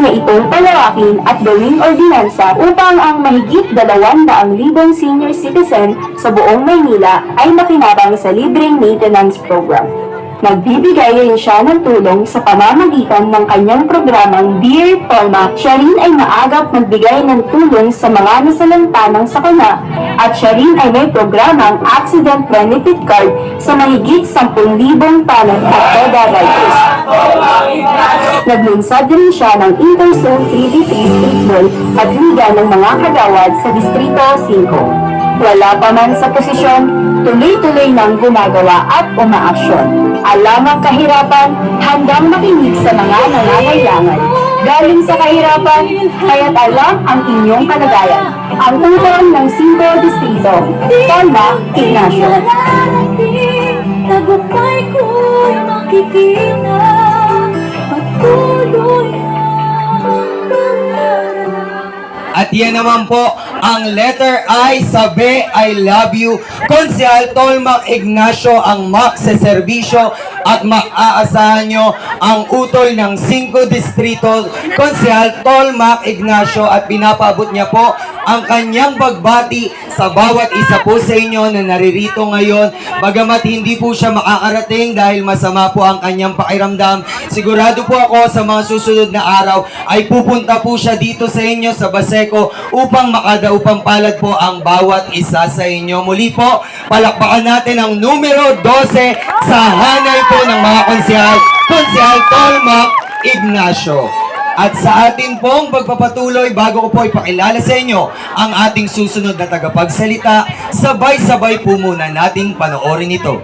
na itong palawakin at gawing ordinansa upang ang mahigit 200,000 senior citizen sa buong Maynila ay makinabang sa libreng maintenance program. Nagbibigay rin siya ng tulong sa pamamagitan ng kanyang programang Dear Tolma. Siya rin ay maagap magbigay ng tulong sa mga nasalanta ng sakuna at siya rin ay may programang Accident Benefit Card sa mahigit 10,000 palad at TEDA riders. Naglunsad din siya ng Interzone 3D3 Streetball at Liga ng mga Kagawad sa Distrito 5. Wala pa man sa posisyon, tuloy-tuloy nang gumagawa at umaaksyon. Alam ang kahirapan, handang makinig sa mga nangangailangan. Galing sa kahirapan, kaya't alam ang inyong kalagayan. Ang tulong ng 5 distrito, Tolma, Ignacio. Tagumpay ko'y makikita At yan naman po ang letter I sa B, I love you. Konsehal Tolmac Ignacio ang serbisyo at maaasahan nyo ang utol ng 5 distrito. Konsehal Tolmac Ignacio at pinapaabot niya po ang kanyang pagbati sa bawat isa po sa inyo na naririto ngayon. Bagamat hindi po siya makakarating dahil masama po ang kanyang pakiramdam, sigurado po ako sa mga susunod na araw ay pupunta po siya dito sa inyo sa Baseco upang makadaupang palad po ang bawat isa sa inyo. Muli po, palakpakan natin ang numero 12 sa hanay po ng mga konsehal, konsehal Tolmac Ignacio. At sa atin pong pagpapatuloy, bago ko po ipakilala sa inyo ang ating susunod na tagapagsalita, sabay-sabay po muna nating panoorin ito.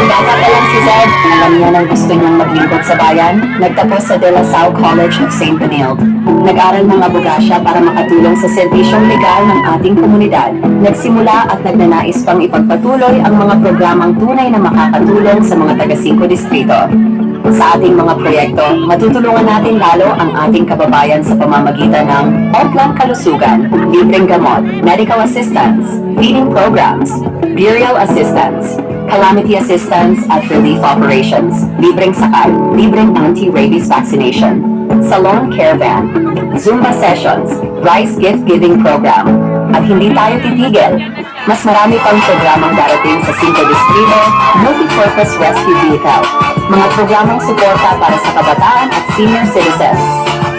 Bata pa lang si Zed, alam niya nang gusto niyang maglingkod sa bayan, nagtapos sa De La Salle College of St. Benilde. Nag-aral ng abogasya para makatulong sa serbisyong legal ng ating komunidad. Nagsimula at nagnanais pang ipagpatuloy ang mga programang tunay na makakatulong sa mga taga-5 distrito. Sa ating mga proyekto, matutulungan natin lalo ang ating kababayan sa pamamagitan ng Oplang Kalusugan, libreng gamot, medical assistance, feeding programs, burial assistance, calamity assistance at relief operations, libreng sakal, libreng anti-rabies vaccination, salon care van, Zumba sessions, rice gift giving program, at hindi tayo titigil. Mas marami pang programang darating sa 5 distrito, multi-purpose rescue vehicle, mga programang suporta para sa kabataan at senior citizens,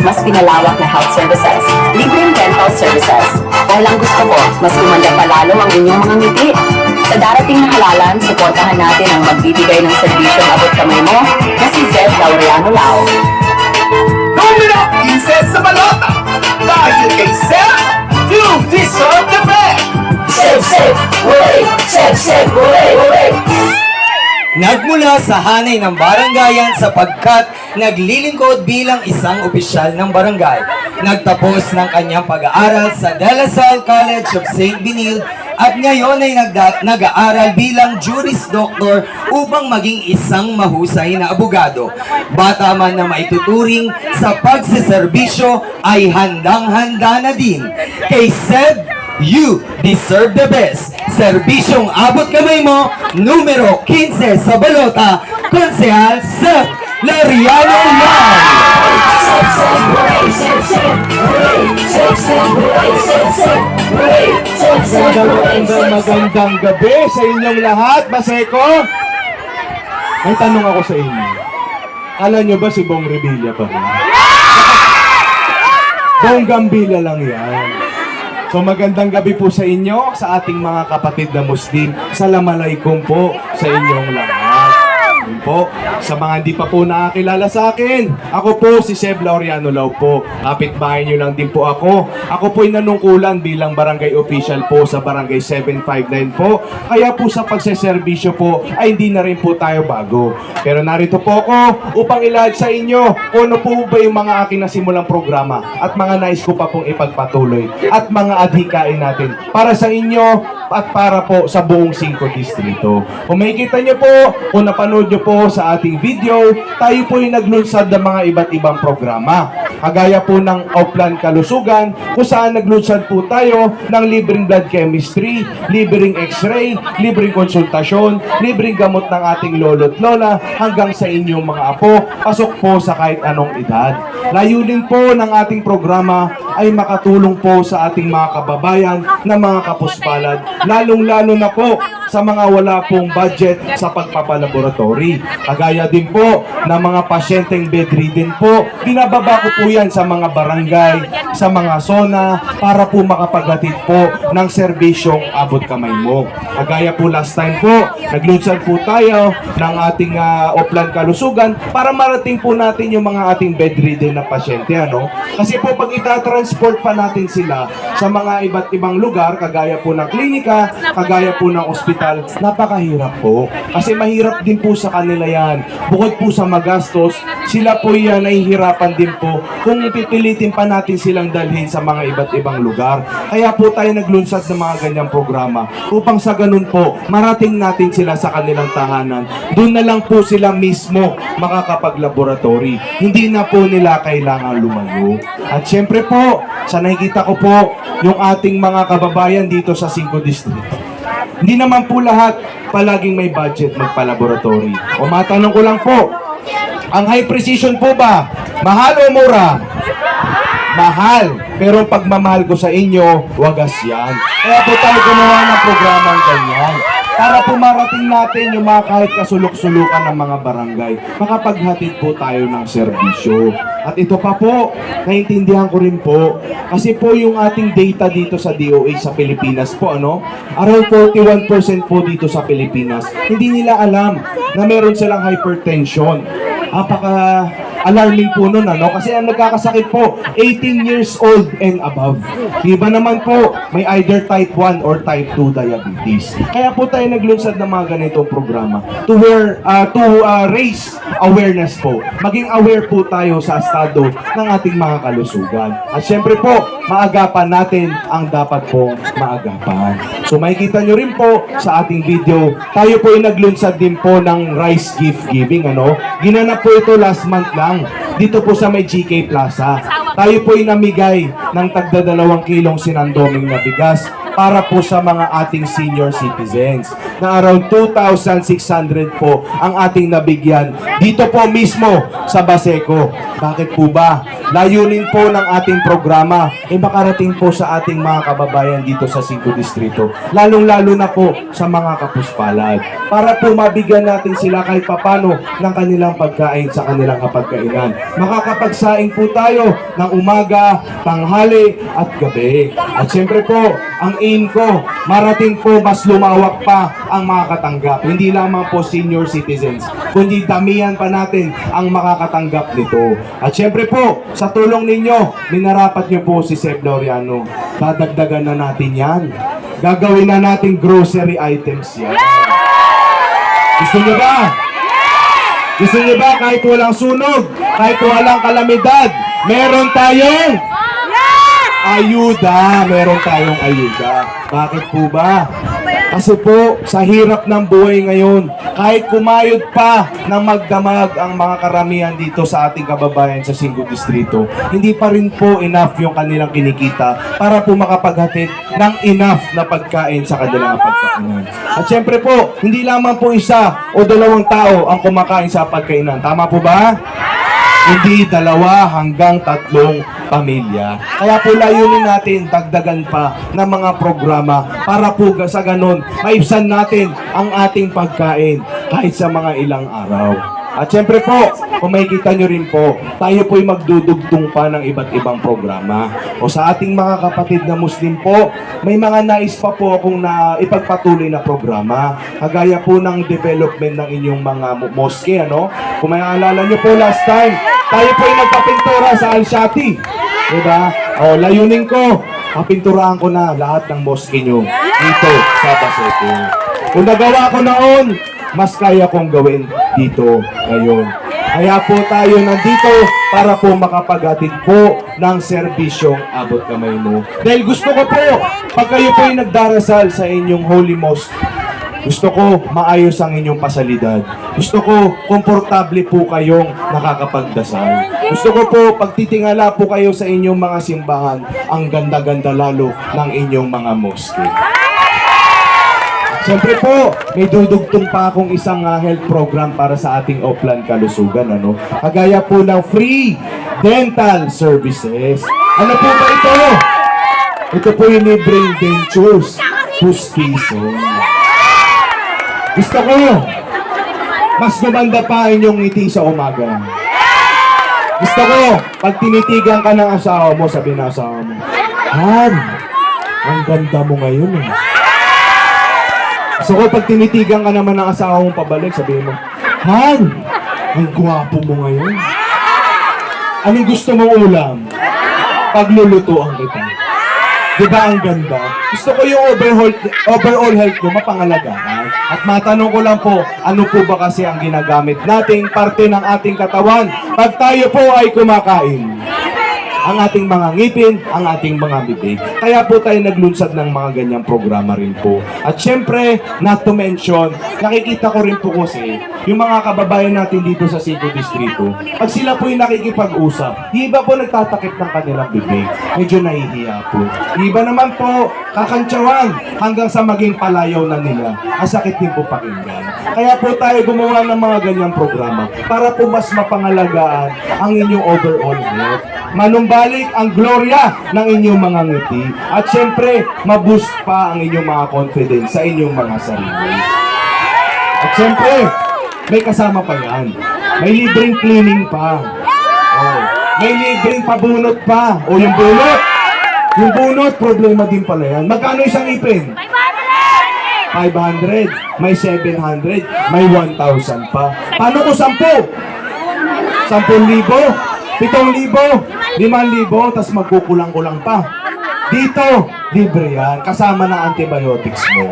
mas pinalawak na health services, libreng dental services. Dahil ang gusto ko, mas kumanda pa lalo ang inyong mga ngiti. Sa darating na halalan, suportahan natin ang magbibigay ng serbisyong abot kamay mo na si Zed Laureano Lau. Numero 15 sa balota! Dahil kay Seth, you deserve the best! Save, save, hooray! Save, save, hooray, hooray! Nagmula sa hanay ng barangayan sapagkat naglilingkod bilang isang opisyal ng barangay. Nagtapos ng kanyang pag-aaral sa De La Salle College of St. Benilde at ngayon ay nag-aaral bilang Juris Doctor upang maging isang mahusay na abogado. Bata man na maituturing sa pagsiservisyo ay handang-handa na din. Kay Seb You deserve the best. Serbisyong abot kamay mo, numero 15 sa balota, Konsehal Sep Lariano Lang. Magandang, magandang, magandang gabi sa inyong lahat, Maseko! May tanong ako sa inyo. Kala nyo ba si Bong Revilla pa rin? Bong Gambila lang yan. So magandang gabi po sa inyo, sa ating mga kapatid na Muslim. Salamalaikum po sa inyong lahat. Yun po, sa mga hindi pa po nakakilala sa akin, ako po si Seb Laureano Lau po. Kapitbahay nyo lang din po ako. Ako po'y nanungkulan bilang barangay official po sa barangay 759 po. Kaya po sa pagseservisyo po ay hindi na rin po tayo bago. Pero narito po ako upang ilahad sa inyo kung ano po ba yung mga aking nasimulang programa at mga nais ko pa pong ipagpatuloy at mga adhikain natin para sa inyo at para po sa buong 5 distrito. Kung makikita nyo po, kung napanood nyo po sa ating video, tayo po ay naglunsad ng mga iba't ibang programa. Kagaya po ng Oplan Kalusugan, kung saan naglunsad po tayo ng libreng blood chemistry, libreng x-ray, libreng konsultasyon, libreng gamot ng ating lolo't lola hanggang sa inyong mga apo, pasok po sa kahit anong edad. Layunin po ng ating programa ay makatulong po sa ating mga kababayan na mga kapuspalad, lalong-lalo na po sa mga wala pong budget sa pagpapalaboratory. Kagaya din po ng mga pasyenteng bedridden po, binababa ko po yan sa mga barangay, sa mga zona, para po makapaghatid po ng serbisyong abot kamay mo. Kagaya po last time po, naglunsad po tayo ng ating ah, Oplan Kalusugan para marating po natin yung mga ating bedridden na pasyente. Ano? Kasi po pag itatransport pa natin sila sa mga iba't ibang lugar, kagaya po ng klinika, kagaya po ng ospital, napakahirap po. Kasi mahirap din po sa kanila yan. Bukod po sa magastos, sila po yan nahihirapan din po kung pipilitin pa natin silang dalhin sa mga iba't ibang lugar. Kaya po tayo naglunsad ng mga ganyang programa upang sa ganun po, marating natin sila sa kanilang tahanan. Doon na lang po sila mismo makakapag-laboratory. Hindi na po nila kailangan lumayo. At syempre po, sa nakikita ko po, yung ating mga kababayan dito sa 5 district. Hindi naman po lahat palaging may budget magpa-laboratory. O matanong ko lang po, ang high precision po ba, mahal o mura? Mahal. Pero pagmamahal ko sa inyo, wagas yan. Kaya po tayo gumawa ng programang ganyan. Para po marating natin yung mga kahit kasulok-sulukan ng mga barangay, makapaghatid po tayo ng serbisyo. At ito pa po, naintindihan ko rin po, kasi po yung ating data dito sa DOH sa Pilipinas po, ano, around 41% po dito sa Pilipinas, hindi nila alam na meron silang hypertension. Apaka alarming po nun, ano? Kasi ang nagkakasakit po, 18 years old and above. Iba naman po, may either type 1 or type 2 diabetes. Kaya po tayo naglunsad ng mga ganitong programa to where, uh, to uh, raise awareness po. Maging aware po tayo sa estado ng ating mga kalusugan. At syempre po, maagapan natin ang dapat pong maagapan. So makikita nyo rin po sa ating video, tayo po ay naglunsad din po ng rice gift giving. Ano? Ginanap po ito last month lang dito po sa may GK Plaza. Tayo po ay namigay ng tagda dalawang kilong sinandoming na bigas para po sa mga ating senior citizens na around 2,600 po ang ating nabigyan dito po mismo sa Baseco. Bakit po ba? Layunin po ng ating programa ay makarating po sa ating mga kababayan dito sa 5 distrito. Lalong-lalo na po sa mga kapuspalad. Para po mabigyan natin sila kahit papano ng kanilang pagkain sa kanilang kapagkainan. Makakapagsaing po tayo ng umaga, tanghali at gabi. At siyempre po, ang aim ko, marating po mas lumawak pa ang mga katanggap. Hindi lamang po senior citizens, kundi damihan pa natin ang makakatanggap nito. At siyempre po, sa tulong ninyo, minarapat niyo po si Seb Laureano. Dadagdagan na natin yan. Gagawin na natin grocery items yan. Gusto niyo ba? Gusto niyo ba kahit walang sunog, kahit walang kalamidad, meron tayong ayuda. Meron tayong ayuda. Bakit po ba? Kasi po, sa hirap ng buhay ngayon, kahit kumayod pa ng magdamag ang mga karamihan dito sa ating kababayan sa Singgo Distrito, hindi pa rin po enough yung kanilang kinikita para po makapaghatid ng enough na pagkain sa kanilang pagkainan. At syempre po, hindi lamang po isa o dalawang tao ang kumakain sa pagkainan. Tama po ba? Hindi dalawa hanggang tatlong pamilya. Kaya po layunin natin dagdagan pa ng mga programa para po sa ganon maibsan natin ang ating pagkain kahit sa mga ilang araw. At syempre po, kung makikita nyo rin po, tayo po'y magdudugtong pa ng iba't ibang programa. O sa ating mga kapatid na Muslim po, may mga nais pa po akong na ipagpatuloy na programa. Kagaya po ng development ng inyong mga mo- mosque, ano? Kung may alala nyo po last time, tayo po'y nagpapintura sa Al-Shati. Diba? O, layunin ko, papinturahan ko na lahat ng mosque nyo dito sa Baseco. Kung nagawa ko noon, mas kaya kong gawin dito ngayon. Kaya po tayo nandito para po makapaghatid po ng serbisyong abot kamay mo. Dahil gusto ko po, pag kayo po ay nagdarasal sa inyong Holy Mosque, Gusto ko maayos ang inyong pasalidad. Gusto ko komportable po kayong nakakapagdasal. Gusto ko po pagtitingala po kayo sa inyong mga simbahan, ang ganda-ganda lalo ng inyong mga mosque. Siyempre po, may dudugtong pa akong isang ah, health program para sa ating Oplan Kalusugan. Ano? Kagaya po ng free dental services. Ano po ba ito? Ito po yung libreng dentures. Pustiso. Gusto ko, mas gumanda pa inyong ngiti sa umaga. Gusto ko, pag tinitigan ka ng asawa mo, sabi ng asawa mo, Han, ang ganda mo ngayon eh. So kung pag tinitigan ka naman ng asawa mong pabalik, sabihin mo, Han, ang gwapo mo ngayon. Anong gusto mong ulam? Paglulutuan kita. Di ba ang ganda? Gusto ko yung overall, overall health ko mapangalagaan. At matanong ko lang po, ano po ba kasi ang ginagamit nating parte ng ating katawan pag tayo po ay kumakain? Ang ating mga ngipin, ang ating mga bibig. Kaya po tayo naglunsad ng mga ganyang programa rin po. At syempre, not to mention, nakikita ko rin po kasi yung mga kababayan natin dito sa Cebu Distrito, pag sila po yung nakikipag-usap, yung iba po nagtatakip ng kanilang bibig. Medyo nahihiya po. Yung iba naman po, kakantsawan hanggang sa maging palayaw na nila. Ang sakit din po pakinggan. Kaya po tayo gumawa ng mga ganyang programa para po mas mapangalagaan ang inyong overall health manumbalik ang gloria ng inyong mga ngiti. At syempre, maboost pa ang inyong mga confidence sa inyong mga sarili. At syempre, may kasama pa yan. May libreng cleaning pa. Oh. May libreng pabunot pa. O yung bunot. Yung bunot, problema din pala yan. Magkano isang ipin? 500, may 700, may 1,000 pa. Paano ko 10? 10,000? 7,000, 5,000, tas magkukulang-kulang pa. Dito, libre yan. Kasama ng antibiotics mo.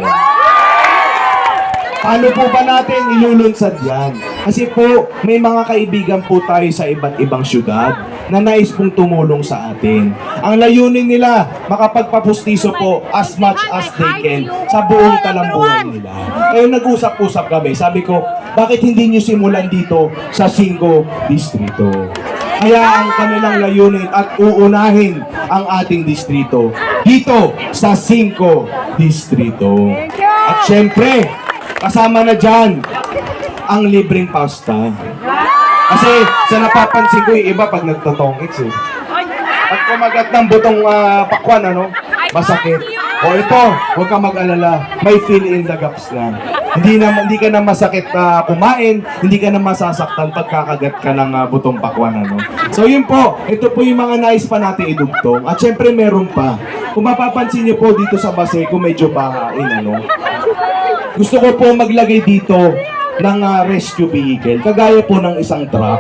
Paano po ba natin ilulunsad yan? Kasi po, may mga kaibigan po tayo sa iba't ibang syudad na nais pong tumulong sa atin. Ang layunin nila, makapagpapustiso po as much as they can sa buong talambuhan nila. Kaya nag-usap-usap kami. Sabi ko, bakit hindi nyo simulan dito sa Cinco Distrito? Kaya ang kanilang layunin at uunahin ang ating distrito dito sa Cinco Distrito. At syempre, kasama na dyan ang libreng pasta. Kasi sa napapansin ko yung iba pag nagtotongits eh. Pag kumagat ng butong ah, pakwan, ano, masakit. O ito, huwag ka mag-alala, may fill in the gaps na. Hindi na hindi ka na masakit na kumain, hindi ka na masasaktan pagkakagat ka ng ah, butong pakwan, ano. So yun po, ito po yung mga nais pa natin idugtong. At syempre meron pa. Kung mapapansin niyo po dito sa Baseco, medyo bahain, ano. Gusto ko po maglagay dito ng ah, rescue vehicle, kagaya po ng isang truck.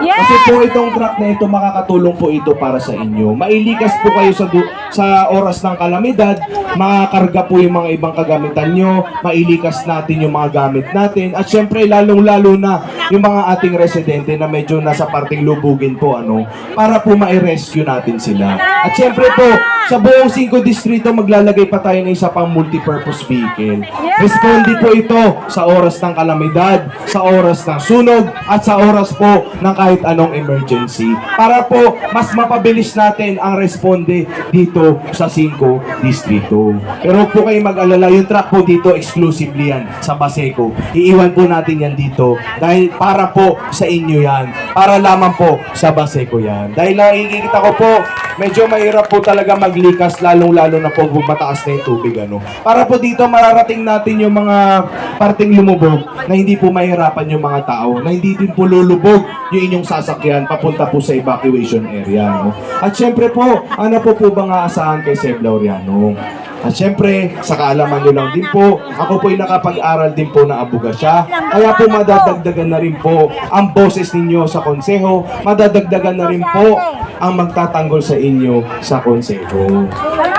Kasi po itong truck na ito, makakatulong po ito para sa inyo. Mailikas po kayo sa, sa oras ng kalamidad, makakarga po yung mga ibang kagamitan nyo, mailikas natin yung mga gamit natin, at syempre lalong-lalo na yung mga ating residente na medyo nasa parting lubugin po, ano, para po ma-rescue natin sila. At syempre po, sa buong 5 distrito, maglalagay pa tayo ng isa pang multipurpose vehicle. Responde po ito sa oras ng kalamidad, sa oras ng sunog, at sa oras po ng kahit anong emergency. Para po, mas mapabilis natin ang responde dito sa 5 distrito. Pero po kayo mag-alala, yung truck po dito, exclusively yan sa Baseco. Iiwan po natin yan dito dahil para po sa inyo yan. Para lamang po sa Baseco yan. Dahil nakikita ko po, medyo mahirap po talaga maglikas lalong-lalo na po mataas na yung tubig ano. Para po dito mararating natin yung mga parting lumubog na hindi po mahirapan yung mga tao, na hindi din po lulubog yung inyong sasakyan papunta po sa evacuation area. No? At syempre po, ano po po ba nga asahan kay Seb Laureano? At syempre, sa kaalaman nyo lang din po, ako po'y nakapag-aral din po ng abogasya. Kaya po madadagdagan na rin po ang boses ninyo sa konseho, madadagdagan na rin po ang magtatanggol sa inyo sa konseho.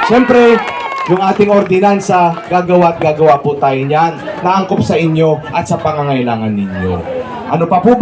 Syempre, yung ating ordinansa, gagawa at gagawa po tayo niyan, naangkop sa inyo at sa pangangailangan ninyo. Ano pa po ba